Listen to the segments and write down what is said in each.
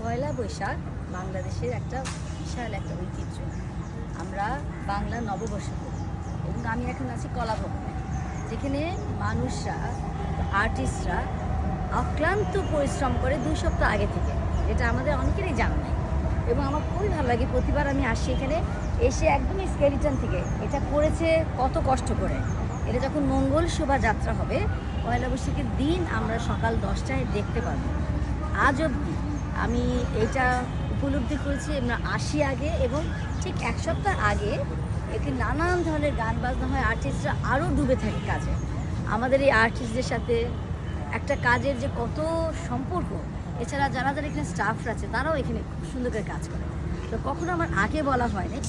পয়লা বৈশাখ বাংলাদেশের একটা বিশাল একটা ঐতিহ্য। আমরা বাংলা নববর্ষ করি এবং আমি এখন আছি কলাভবনে যেখানে মানুষরা আর্টিস্টরা অক্লান্ত পরিশ্রম করে দুই সপ্তাহ আগে থেকে। এটা আমাদের অনেকেরই জানা নেই এবং আমার খুবই ভালো লাগে। প্রতিবার আমি আসি এখানে, এসে একদমই স্কেলিটন থেকে এটা করেছে কত কষ্ট করে। এটা যখন মঙ্গল শোভাযাত্রা হবে, পয়লা বৈশাখের দিন আমরা সকাল দশটায় দেখতে পাবো আজ অবধি আমি এটা উপলব্ধি করেছি আসি আগে এবং ঠিক এক সপ্তাহ আগে এখানে নানান ধরনের গান বাজনা হয় আর্টিস্টরা আরও ডুবে থাকে কাজে। আমাদের এই আর্টিস্টদের সাথে একটা কাজের যে কত সম্পর্ক, এছাড়া যারা যারা এখানে স্টাফরা আছে, তারাও এখানে খুব সুন্দর করে কাজ করে। তো কখনো আমার আগে বলা হয়নি।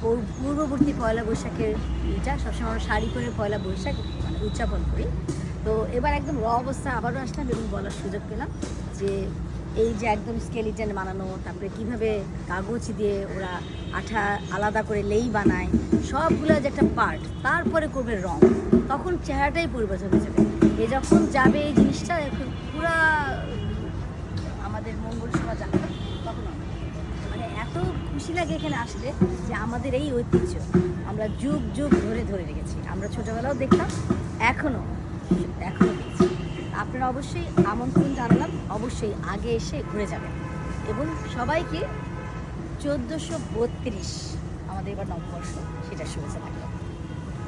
পূর- পূর্ববর্তী পয়লা বৈশাখের এটা, সবসময় আমরা শাড়ি পরে পয়লা বৈশাখ মানে উদযাপন করি। তো এবার একদম র অবস্থা আবারও আসলাম এবং বলার সুযোগ পেলাম যে এই যে একদম স্কেলিটেন বানানো, তারপরে কীভাবে কাগজ দিয়ে ওরা আঠা আলাদা করে লেই বানায়, সবগুলো যে একটা পার্ট তারপরে করবে রং। তখন চেহারাটাই পরিবর্তন হয়ে যাবে। এ যখন যাবে এই জিনিসটা এখন পুরা আমাদের মঙ্গল শোভা যাত্রা তখন মানে এত খুশি লাগে এখানে আসলে যে আমাদের এই ঐতিহ্য। আমরা যুগ যুগ ধরে ধরে রেখেছি। আমরা ছোটবেলাও দেখতাম এখনও এখনও দেখছি আপনারা অবশ্যই আমন্ত্রণ জানালাম। অবশ্যই আগে এসে ঘুরে যাবেন। এবং সবাইকে চোদ্দোশো বত্রিশ আমাদের এবার নববর্ষ, সেটা শুভেচ্ছা থাকল।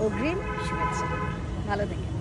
অগ্রিম শুভেচ্ছা। ভালো থেকে